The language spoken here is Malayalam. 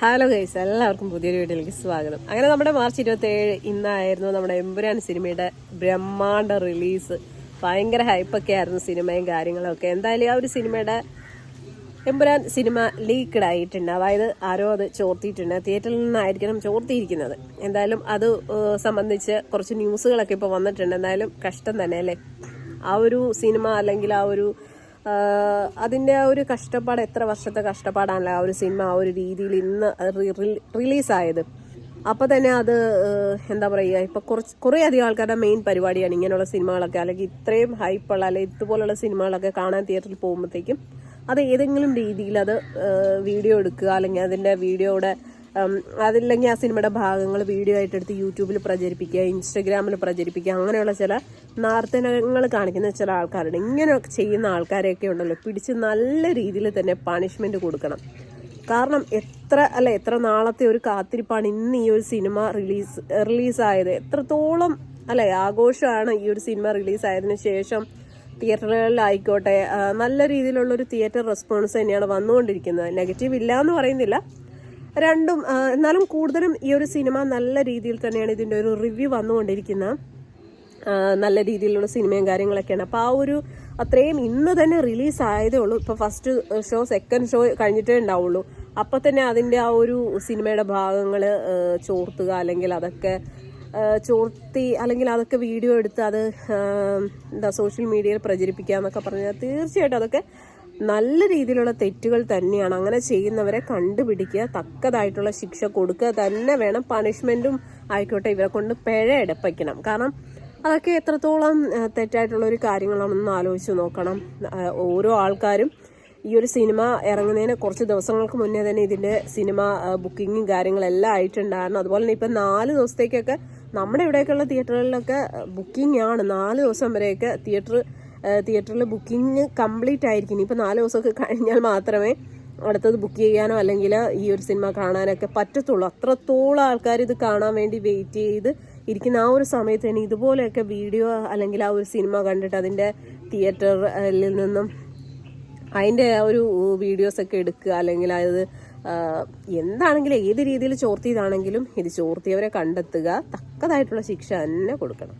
ഹലോ ഗൈസ് എല്ലാവർക്കും പുതിയൊരു വീഡിയോയിലേക്ക് സ്വാഗതം. അങ്ങനെ നമ്മുടെ മാർച്ച് ഇരുപത്തി ഏഴ് ഇന്നായിരുന്നു നമ്മുടെ എമ്പുരാൻ സിനിമയുടെ ബ്രഹ്മാണ്ട റിലീസ് ഭയങ്കര ഹൈപ്പൊക്കെ ആയിരുന്നു സിനിമയും കാര്യങ്ങളൊക്കെ എന്തായാലും ആ ഒരു സിനിമയുടെ എമ്പുരാൻ സിനിമ ലീക്ക്ഡ് ആയിട്ടുണ്ട്. അതായത് ആരോ അത് ചോർത്തിയിട്ടുണ്ട്. തിയേറ്ററിൽ നിന്നായിരിക്കണം ചോർത്തിയിരിക്കുന്നത്. എന്തായാലും അത് സംബന്ധിച്ച് കുറച്ച് ന്യൂസുകളൊക്കെ ഇപ്പോൾ വന്നിട്ടുണ്ട്. എന്തായാലും കഷ്ടം തന്നെ അല്ലേ? ആ ഒരു സിനിമ അല്ലെങ്കിൽ ആ ഒരു ആഹ് അതിന്റെ ആ ഒരു കഷ്ടപ്പാട് എത്ര വർഷത്തെ കഷ്ടപ്പാടാണല്ലോ ആ ഒരു സിനിമ ആ ഒരു രീതിയിൽ ഇന്ന് റിലീസായത് അപ്പോൾ തന്നെ അത് എന്താ പറയുക ഇപ്പോൾ കുറച്ച് കുറേ അധികം ആൾക്കാരുടെ മെയിൻ പരിപാടിയാണ് ഇങ്ങനെയുള്ള സിനിമകളൊക്കെ. അല്ലെങ്കിൽ ഇത്രയും ഹൈപ്പുള്ള അല്ലെങ്കിൽ ഇതുപോലുള്ള സിനിമകളൊക്കെ കാണാൻ തിയേറ്ററിൽ പോകുമ്പോഴത്തേക്കും അത് ഏതെങ്കിലും രീതിയിൽ അത് വീഡിയോ എടുക്കുക അല്ലെങ്കിൽ അതിന്റെ വീഡിയോയുടെ അതില്ലെങ്കിൽ ആ സിനിമയുടെ ഭാഗങ്ങൾ വീഡിയോ ആയിട്ട് എടുത്ത് യൂട്യൂബിൽ പ്രചരിപ്പിക്കുക ഇൻസ്റ്റഗ്രാമിൽ പ്രചരിപ്പിക്കുക അങ്ങനെയുള്ള ചില നാർത്തനങ്ങൾ കാണിക്കുന്ന ചില ആൾക്കാരുണ്ട്. ഇങ്ങനെയൊക്കെ ചെയ്യുന്ന ആൾക്കാരെയൊക്കെ ഉണ്ടല്ലോ. പിടിച്ച് നല്ല രീതിയിൽ തന്നെ പണിഷ്മെന്റ് കൊടുക്കണം. കാരണം എത്ര അല്ല എത്ര നാളത്തെ ഒരു കാത്തിരിപ്പാണ് ഇന്ന് ഈ ഒരു സിനിമ റിലീസ് റിലീസായത് എത്രത്തോളം അല്ലെ ആഘോഷമാണ് ഈ ഒരു സിനിമ റിലീസായതിനു ശേഷം തിയേറ്ററുകളിലായിക്കോട്ടെ നല്ല രീതിയിലുള്ള ഒരു തിയേറ്റർ റെസ്പോൺസ് തന്നെയാണ് വന്നുകൊണ്ടിരിക്കുന്നത്. നെഗറ്റീവ് ഇല്ല എന്ന് പറയുന്നില്ല. രണ്ടും എന്നാലും കൂടുതലും ഈ ഒരു സിനിമ നല്ല രീതിയിൽ തന്നെയാണ് ഇതിന്റെ ഒരു റിവ്യൂ വന്നുകൊണ്ടിരിക്കുന്നത് നല്ല രീതിയിലുള്ള സിനിമയും കാര്യങ്ങളൊക്കെയാണ്. അപ്പോൾ ആ ഒരു അത്രയും ഇന്ന് തന്നെ റിലീസ് ആയതേ ഉള്ളൂ. ഇപ്പോൾ ഫസ്റ്റ് ഷോ സെക്കൻഡ് ഷോ കഴിഞ്ഞിട്ടേ ഉണ്ടാവുള്ളൂ. അപ്പോൾ തന്നെ അതിന്റെ ആ ഒരു സിനിമയുടെ ഭാഗങ്ങൾ ചോർത്തുക അല്ലെങ്കിൽ അതൊക്കെ ചോർത്തി അല്ലെങ്കിൽ അതൊക്കെ വീഡിയോ എടുത്ത് അത് എന്താ സോഷ്യൽ മീഡിയയിൽ പ്രചരിപ്പിക്കുക എന്നൊക്കെ പറഞ്ഞാൽ തീർച്ചയായിട്ടും അതൊക്കെ നല്ല രീതിയിലുള്ള തെറ്റുകൾ തന്നെയാണ് അങ്ങനെ ചെയ്യുന്നവരെ കണ്ടുപിടിക്കുക തക്കതായിട്ടുള്ള ശിക്ഷ കൊടുക്കുക തന്നെ വേണം പണിഷ്മെന്റും ആയിക്കോട്ടെ ഇവരെ കൊണ്ട് പിഴ എടുപ്പിക്കണം കാരണം അതൊക്കെ എത്രത്തോളം തെറ്റായിട്ടുള്ള ഒരു കാര്യങ്ങളാണെന്ന് ആലോചിച്ച് നോക്കണം. ഓരോ ആൾക്കാരും ഈ ഒരു സിനിമ ഇറങ്ങുന്നതിന് കുറച്ച് ദിവസങ്ങൾക്ക് മുന്നേ തന്നെ ഇതിന്റെ സിനിമ ബുക്കിങ്ങും കാര്യങ്ങളെല്ലാം ആയിട്ടുണ്ടായിരുന്നു. അതുപോലെ തന്നെ ഇപ്പം നാല് ദിവസത്തേക്കൊക്കെ നമ്മുടെ ഇവിടെയൊക്കെയുള്ള തിയേറ്ററുകളിലൊക്കെ ബുക്കിംഗ് ആണ് നാല് ദിവസം വരെയൊക്കെ തിയേറ്റർ തിയേറ്ററിൽ ബുക്കിംഗ് കംപ്ലീറ്റ് ആയിരിക്കും. ഇനിയിപ്പോൾ നാല് ദിവസമൊക്കെ കഴിഞ്ഞാൽ മാത്രമേ അടുത്തത് ബുക്ക് ചെയ്യാനോ അല്ലെങ്കിൽ ഈ ഒരു സിനിമ കാണാനൊക്കെ പറ്റത്തുള്ളൂ. അത്രത്തോളം ആൾക്കാർ ഇത് കാണാൻ വേണ്ടി വെയിറ്റ് ചെയ്ത് ഇരിക്കുന്ന ആ ഒരു സമയത്ത് തന്നെ ഇതുപോലെയൊക്കെ വീഡിയോ അല്ലെങ്കിൽ ആ ഒരു സിനിമ കണ്ടിട്ട് അതിന്റെ തിയേറ്ററിൽ നിന്നും അതിന്റെ ഒരു വീഡിയോസൊക്കെ എടുക്കുക അല്ലെങ്കിൽ അത് എന്താണെങ്കിലും ഏത് രീതിയിൽ ചോർത്തിയതാണെങ്കിലും ഇത് ചോർത്തിയവരെ കണ്ടെത്തുക. തക്കതായിട്ടുള്ള ശിക്ഷ തന്നെ കൊടുക്കണം.